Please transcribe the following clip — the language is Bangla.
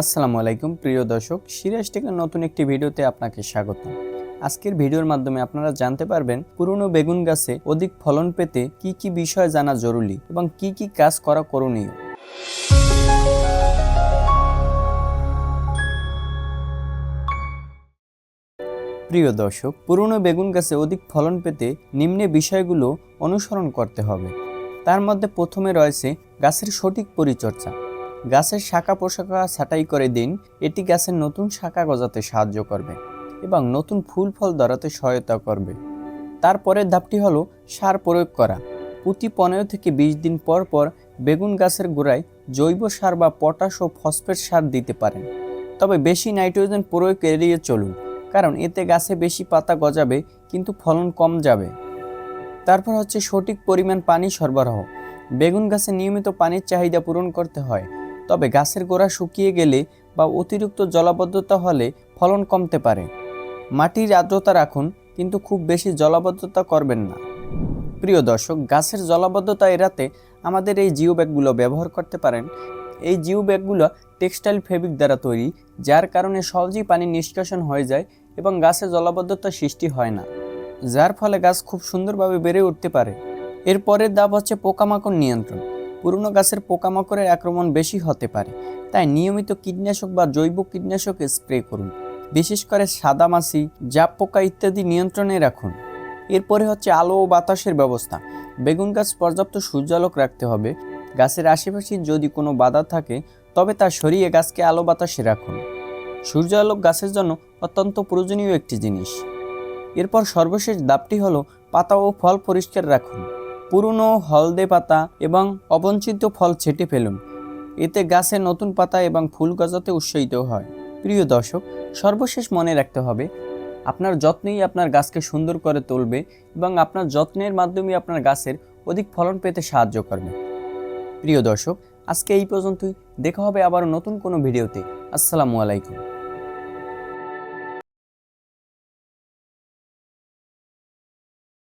আসসালামু আলাইকুম, প্রিয় দর্শক। সিরাজ টেকের নতুন একটি ভিডিওতে আপনাকে স্বাগত। আজকের ভিডিওর মাধ্যমে আপনারা জানতে পারবেন, পুরনো বেগুন গাছে অধিক ফলন পেতে কি কি বিষয় জানা জরুরি এবং কি কি কাজ করা করণীয়। প্রিয় দর্শক, পুরনো বেগুন গাছে অধিক ফলন পেতে নিম্নে বিষয়গুলো অনুসরণ করতে হবে। তার মধ্যে প্রথমে রয়েছে গাছের সঠিক পরিচর্যা। গাছের শাখা পোশাকা ছাঁটাই করে দিন, এটি গাছের নতুন শাখা গজাতে সাহায্য করবে এবং নতুন ফুল ফল ধরাতে সহায়তা করবে। তারপরের ধাপটি হলো সার প্রয়োগ করা। প্রতি পনেরো থেকে বিশ দিন পর পর বেগুন গাছের গোড়ায় জৈব সার বা পটাশ ও ফসফেট সার দিতে পারেন। তবে বেশি নাইট্রোজেন প্রয়োগ এড়িয়ে চলুন, কারণ এতে গাছে বেশি পাতা গজাবে, কিন্তু ফলন কম যাবে। তারপর হচ্ছে সঠিক পরিমাণ পানি সরবরাহ। বেগুন গাছে নিয়মিত পানির চাহিদা পূরণ করতে হয় তবে গাছের গোড়া শুকিয়ে গেলে বা অতিরিক্ত জলাবদ্ধতা হলে ফলন কমতে পারে। মাটির আর্দ্রতা রাখুন, কিন্তু খুব বেশি জলাবদ্ধতা করবেন না। প্রিয় দর্শক, গাছের জলাবদ্ধতা এড়াতে আমাদের এই জিও ব্যাগগুলো ব্যবহার করতে পারেন। এই জিও ব্যাগগুলো টেক্সটাইল ফেব্রিক দ্বারা তৈরি, যার কারণে সহজেই পানি নিষ্কাশন হয়ে যায় এবং গাছে জলাবদ্ধতা সৃষ্টি হয় না, যার ফলে গাছ খুব সুন্দরভাবে বেড়ে উঠতে পারে। এরপরের ধাপ হচ্ছে পোকামাকড় নিয়ন্ত্রণ। পুরনো গাছের পোকামাকড়ের আক্রমণ বেশি হতে পারে। তাই নিয়মিত কীটনাশক বা জৈব কীটনাশক স্প্রে করুন। বিশেষ করে সাদা মাছি জাপ পোকা ইত্যাদি নিয়ন্ত্রণে রাখুন। এরপরে হচ্ছে আলো ও বাতাসের ব্যবস্থা। বেগুন গাছ পর্যাপ্ত সূর্যালোক রাখতে হবে। গাছের আশেপাশে যদি কোনো বাধা থাকে, তবে তা সরিয়ে গাছকে আলো বাতাসে রাখুন। সূর্যালোক গাছের জন্য অত্যন্ত প্রয়োজনীয় একটি জিনিস। এরপর সর্বশেষ ধাপটি হলো পাতা ও ফল পরিষ্কার রাখুন। পুরনো হলদে পাতা এবং অবঞ্চিত ফল ছেটে ফেলুন। এতে গাছে নতুন পাতা এবং ফুল গজাতে উৎসাহিত হয়। প্রিয় দর্শক, সর্বশেষ মনে রাখতে হবে, আপনার যত্নেই আপনার গাছকে সুন্দর করে তুলবে এবং আপনার যত্নের মাধ্যমে আপনার গাছের অধিক ফলন পেতে সাহায্য করবে। প্রিয় দর্শক, আজকে এই পর্যন্তই। দেখা হবে আবার নতুন কোনো ভিডিওতে। আসসালামু আলাইকুম।